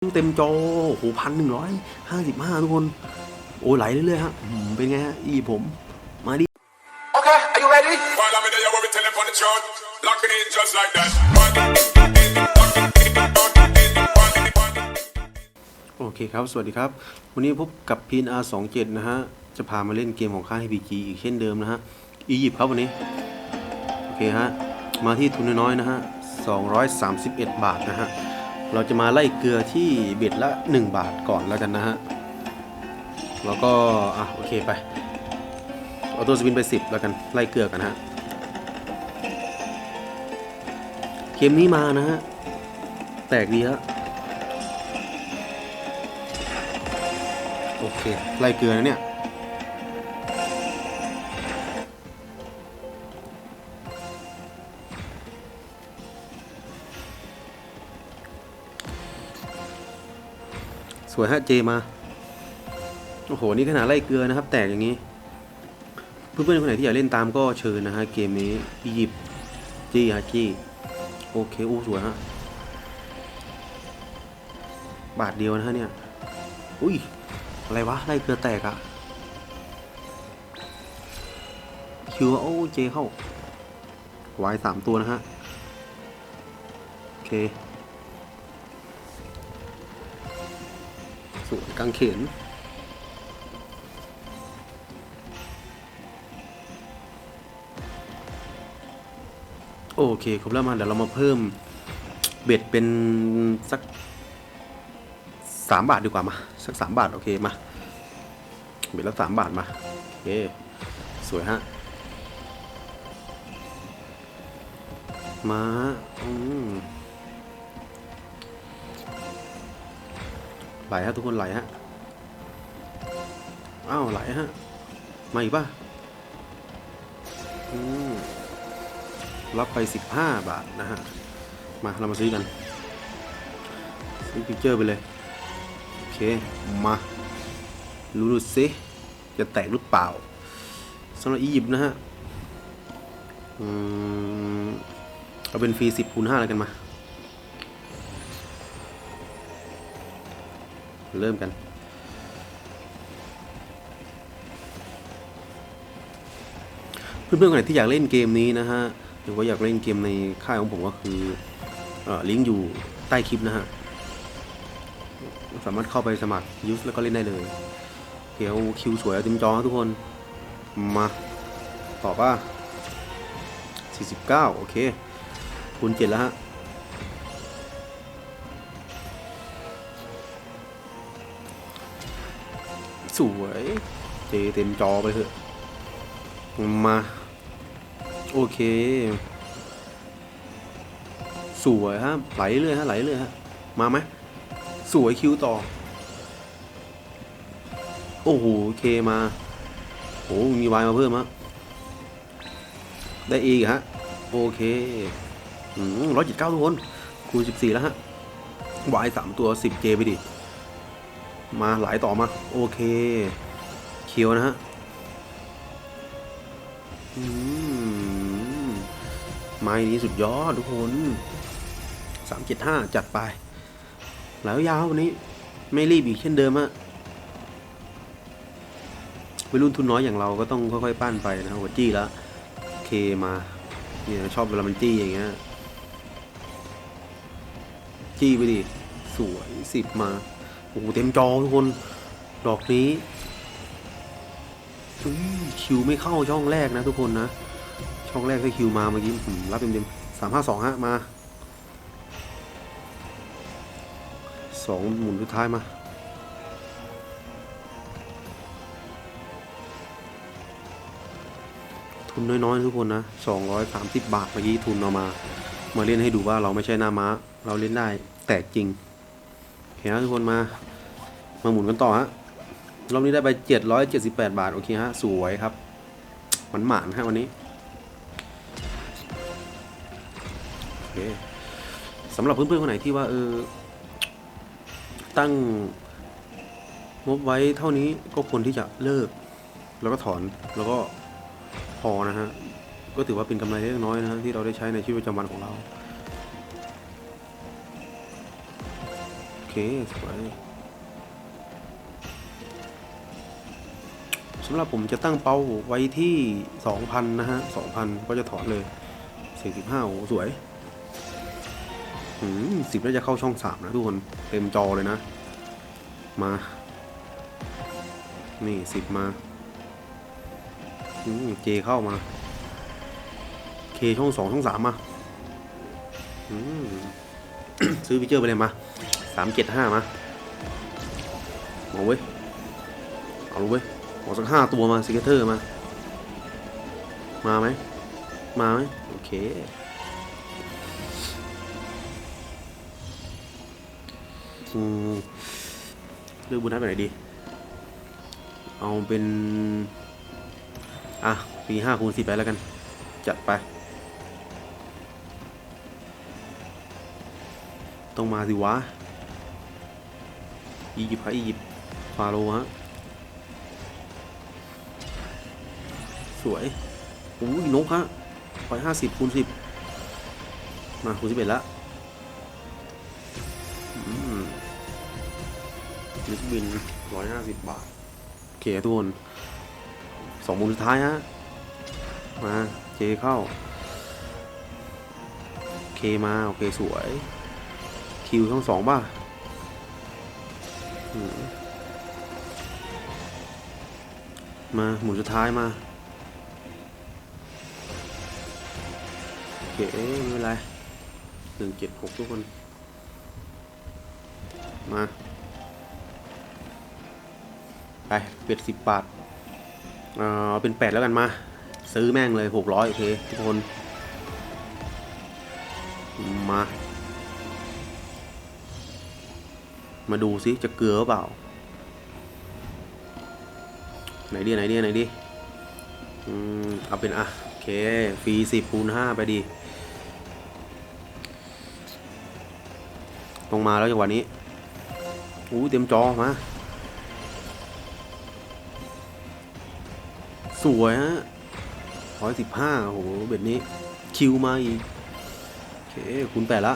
เต็มจอโอ้โหพันหนึ่งร้อยห้าสิบห้าทุกคน โอ้ไหลเรื่อยๆฮะอืมเป็นไงฮะ อีผม มาดิ Okay, are you ready? While I'm in there, what we tell them on the chart. Locking in just like that. โอเคครับ สวัสดีครับ วันนี้พบกับพีนอาร์สองเจ็ดนะฮะ จะพามาเล่นเกมของค่าย PG อีกเช่นเดิมนะฮะ อียิปต์ครับวันนี้ โอเคฮะ มาที่ทุนน้อยๆนะฮะ 231 บาทนะฮะ เราจะมาไล่เกลือที่เบ็ดละ 1 บาทก่อนแล้วกันนะฮะ แล้วก็ อะ โอเคไปเอาตัวสปินไป 10 แล้วกัน ไล่เกลือกันฮะ เกมนี้มานะฮะ แตกดีฮะ โอเค ไล่เกลือนะเนี่ย วยฮะเจมา โอ้โห นี่ขนาดไล่เกลือนะครับ แตกอย่างนี้ เพื่อนๆคนไหนที่อยากเล่นตามก็เชิญนะฮะ เกมนี้อียิปต์จี้ฮะจี้โอเคอู้สวยฮะ บาทเดียวนะฮะเนี่ย อุ้ย อะไรวะ ไล่เกลือแตกอะคิวโอ้เจเข้าวายสามตัวนะฮะ โอเค สวยกางเขนโอเคครบแล้วมาเดี๋ยวเรามาเพิ่มเบ็ดเป็นสักสามบาทดีกว่ามาสักสามบาทโอเคมาเบ็ดละสามบาทมาโอเคสวยฮะมาอืม ไหลฮะทุกคนไหลฮะอ้าวไหลฮะมาอีกป่ะรับไป 15 บาทนะฮะ มาเรามาซื้อกันซื้อพิกเจอร์ไปเลย โอเค มารู้ดูสิจะแตกหรือเปล่าสำหรับอียิปต์นะฮะ อืม เอาเป็นฟรี10คูณ5แล้วกันมา เริ่มกันเพื่อนๆคนไหนที่อยากเล่นเกมนี้นะฮะหรือว่าอยากเล่นเกมในค่ายของผมก็คืออลิงก์อยู่ใต้คลิปนะฮะสามารถเข้าไปสมัครยูสแล้วก็เล่นได้เลยเดี๋ยวคิวสวยเต็มจอทุกคน มาตอบว่า49 โอเคคูณ7แล้วฮะ สวย เจเต็มจอไปเถอะ มา โอเค สวยฮะ ไหลเลยฮะ ไหลเลยฮะ มาไหมสวยคิวต่อ โอ้โหโอเคมา โอ้มีวายมาเพิ่มฮะ ได้อีกฮะ โอเคร้อยเจิตเก้าทุกคน คูณสิบสี่แล้วฮะวายสามตัวสิบเจไปดิ มาไหลต่อมา โอเคเคียวนะฮะมไม้นี้สุดยอดทุกคนสามเจ็ดห้าจัดไป แล้วยาววันนี้ไม่รีบอีกเช่นเดิมอะวัยรุ่นทุนน้อยอย่างเราก็ต้องค่อยๆ ปั้นไปนะหัวจี้แล้วเคมาเนี่ยชอบเวลามันจี้อย่างเงี้ยจี้ไปดิสวยสิบมา โอ้โหเต็มจอทุกคน ดอกนี้คิวไม่เข้าช่องแรกนะทุกคนนะ ช่องแรกที่คิวมาเมื่อกี้ผมรับเต็มๆสามห้าสองฮะมาสองหมุนสุดท้ายมาทุนน้อยๆทุกคนนะสองร้อยสามสิบบาทเมื่อกี้ทุนเอามา มาเล่นให้ดูว่าเราไม่ใช่หน้าม้า เราเล่นได้แตกจริง เคนะทุกคนมา มาหมุนกันต่อฮะ รอบนี้ได้ไป 778 บาท โอเคฮะ สวยครับ หวานหมานฮะวันนี้ โอเคสำหรับเพื่อนๆคนไหนที่ว่าเออ ตั้งงบไว้เท่านี้ก็ควรที่จะเลิก แล้วก็ถอนแล้วก็พอนะฮะ ก็ถือว่าเป็นกำไรเล็กน้อยนะฮะที่เราได้ใช้ในชีวิตประจำวันของเรา เคสวยสำหรับผมจะตั้งเป้าไว้ที่ 2,000 นะฮะ 2,000 ก็จะถอนเลย 45 โอ้โหสวยหืมสิบแล้วจะเข้าช่องสามนะทุกคน เต็มจอเลยนะ มา นี่สิบมาอืมเจเข้ามา เคช่องสองช่องสามมา อืมซื้อฟิเจอร์ไปเลยมาามเจ็ดห้ามาเอาเว้ย เอาเว้ยเอสักห้าตัวมาซิกเตอร์มา มาไหม มาไหมโอเคเลือกบุญนัดไปไหนดี เอาเป็น อะปีห้าคูณสิบไปแล้วกัน จัดไป ต้องมาสิวะ อียิปต์ฮะอียิปต์ฟาโรฮะสวยโอ้ยนกฮะร้อยห้าสิบคูณสิบมาคูณสิบเอ็ดละลิฟบินร้อยห้าสิบบาท โอเคทุกคนสองมุมสุดท้ายฮะ มาเจเข้า เคมา โอเค สวย คิวทั้งสองป่ะ มา หมุนสุดท้ายมา โอเคไม่เป็นไรหนึ่งเจ็ดหกทุกคน มา ไปเป็ดสิบบาท เออเอาเป็นแปดแล้วกันมา ซื้อแม่งเลยหกร้อยโอเค ทุกคน มา มาดูซิจะเกลือเปล่า ไหนดีไหนดีไหนดีอืมเอาเป็นอะโอเคฟรีสิบคูณห้าไปดีลงมาแล้วจังหวะนี้อู้เต็มจอมา สวยฮะร้อยสิบห้าโอ้โหเบ็ดนี้ คิวมาอีก โอเคคูณแปดละ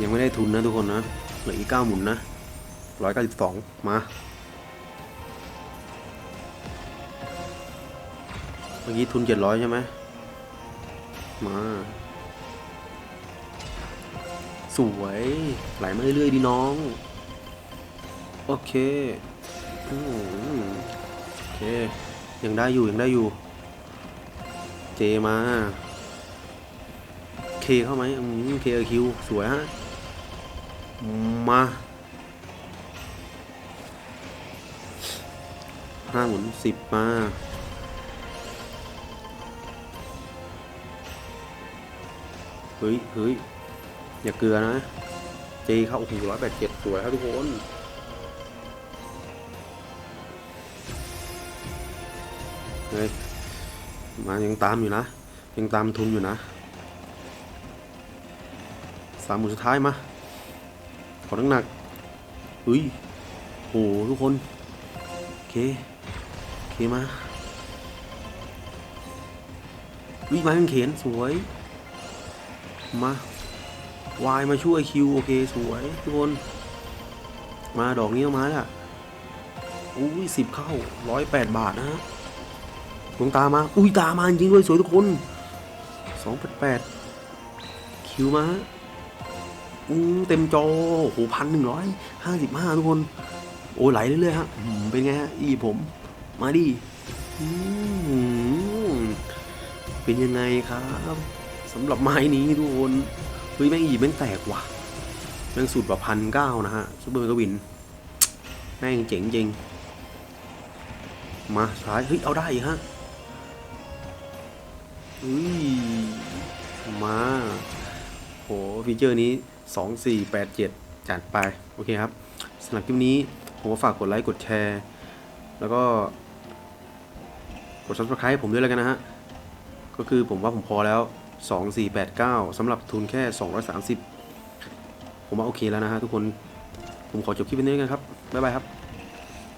ยังไม่ได้ทุนนะทุกคนนะเหลืออีกเก้าหมุนนะร้อยเก้าสิบสองมาเมื่อกี้ทุนเจ็ดร้อยใช่ไหมมา สวยไหลมาเรื่อยๆดีน้อง โอเคอโอเค ยังได้อยู่ ยังได้อยู่ เจมา เคเข้าไหมอืมเคเอคิว สวยฮะ มาห้าหมุนสิบมาเฮ้ยเฮ้ยอย่าเกลือนะเจเข้าโอ้โหร้อยแปดเจ็ดสวยครับทุกคนเฮ้ยมายังตามอยู่นะ ยังตามทุนอยู่นะสามหมุนสุดท้ายมา ขอน้ำหนักเฮ้ยโหทุกคน โอเค โอเคมาวิ่งมาเป็นเขนสวย มาวายมาช่วยคิวโอเคสวยทุกคน มาดอกนี้ต้องมาแล้วอุ้ยสิบเข้าร้อยแปดบาทนะฮะดวงตามา อุ้ยตามาจริงด้วยสวยทุกคนสองแปดแปดคิวมาฮะ เต็มจอโหพันหนึ่งร้อยห้าสิบห้าทุกคน โอ้ไหลเรื่อยๆฮะเป็นไงฮะอีผม มาดิอืมเป็นยังไงครับสำหรับไม้นี้ทุกคนเฮ้ยแม่งอีแม่งแตกว่ะแม่งสุดกว่าพันเก้านะฮะซูเปอร์เมกวิน แม่งเจ๋งจริง มาซ้ายเฮ้ยเอาได้ฮะอุ้ยมาโหฟีเจอร์นี้ 2487 จัดไป โอเคครับสำหรับคลิปนี้ ผมก็ฝากกดไลค์ กดแชร์ แล้วก็ กด subscribe ให้ผมด้วยแล้วกันนะฮะ ก็คือผมว่าผมพอแล้ว 2489สำหรับทุนแค่ 230 ผมว่าโอเคแล้วนะฮะทุกคน ผมขอจบคลิปนี้กันครับ บ๊ายบายครับ